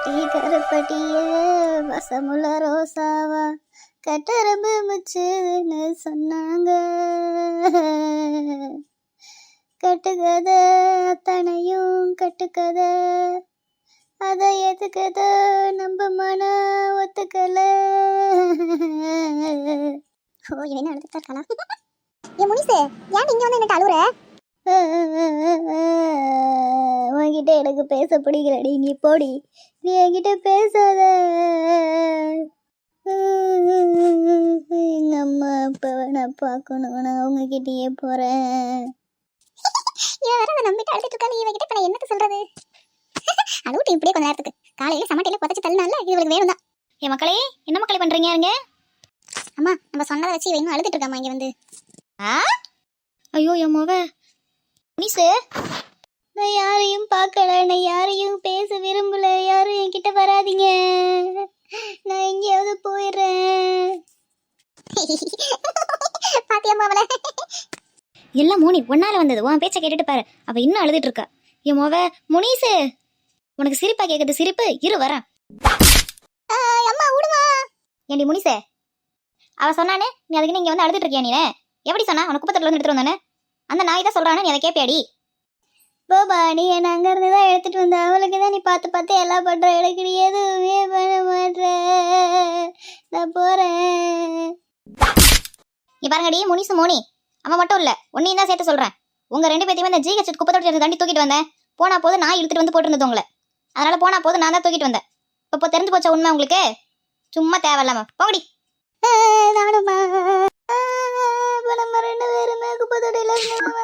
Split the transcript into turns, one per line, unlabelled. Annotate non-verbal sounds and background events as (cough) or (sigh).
Tea கருப்பட்டிய வசமுள்ள ரோசாவா கட்டரம்பு முச்சுன்னு சொன்னாங்க. கட்டுக்கதை அத்தனையும் கட்டுக்கதை அதை எதுக்கதை நம்ம மன ஒத்துக்கல. ஓ இவன் இருக்காளா
ஏ முனிசு ஏன் இங்க வந்து என்ன அழுவுற?
உன்கிட்ட எனக்கு பேச பிடிக்கலடி. நீ போடி. நீ என்கிட்ட பேசாத. எங்க அம்மா அப்பாவை நான் பார்க்கணும். நான் உங்ககிட்டயே போறேன்.
இவன் வேற அதை நம்பிட்டு அழுதுட்டு இருக்கா இவன் கிட்ட இப்ப நான் என்னத்த சொல்றது? அழுவிட்டு இப்படியே கொஞ்ச நேரத்துக்கு. காலையில சமட்டையில புதைச்சு தள்ளினால இது இவளுக்கு வேணும் தான்
என் மக்களே என்ன மக்களே பண்றீங்க இருங்க
அம்மா நம்ம சொன்னதை வச்சு இன்னும் அழுதுட்டு இருக்காமா இங்க வந்து.
ஐயோ என் மொவ. மிஸ்ஸு நான் யாரையும் பார்க்கல நான் யாரையும் பேச விரும்பல யாரும் என்கிட்ட வராதீங்க. நான் எங்கேயாவது போயிடுறேன். (laughs)
பாத்தியம்மா அவளை
எல்லாம் மோனி ஒன்னால வந்தது. உன் பேச்சை கேட்டுட்டு பாரு. அவ இன்னும் அழுதுட்டு இருக்கா. என் மொவ முனீசு உனக்கு சிரிப்பா கேக்குது. சிரிப்பு இரு வரேன்.
அம்மா விடுமா
ஏண்டி முனிசே? அவ சொன்னானே நீ அதுக்கு இங்க வந்து அழுதுட்டு இருக்கியா நீ எப்படி சொன்னா? உனக்கு குப்பத்தட்டுல இருந்து எடுத்துட்டு வந்தானே அந்த நாய் தான் சொல்றானே நீ அதை கேப்பியாடி? பாபா நீ என்ன அங்கிருந்து தான் எடுத்துட்டு வந்த. அவளுக்கு தான் நீ பார்த்து பார்த்து எல்லாம் பண்ற. எனக்கு நீ எதுவுமே பண்ண மாட்ற. நான் போறேன். நீ பாருங்கடி முனிசு மோனி. அவன் மட்டும் இல்ல உன்னையும் தான் சேர்த்து சொல்றேன். உங்க ரெண்டு பேத்தையுமே இந்த ஜிஹெச் குப்பை தொட்டி தாண்டி தூக்கிட்டு வந்தேன். போனா போது நான் இழுத்துட்டு வந்து போட்டுருந்தது உங்களை. அதனால போனா போது நான் தான் தூக்கிட்டு வந்தேன். இப்போ தெரிஞ்சு போச்சா உண்மை உங்களுக்கு? சும்மா தேவையில்லாம. போகடி நானுமா இப்ப நம்ம ரெண்டு பேருமே குப்பத்தொடையில இருந்து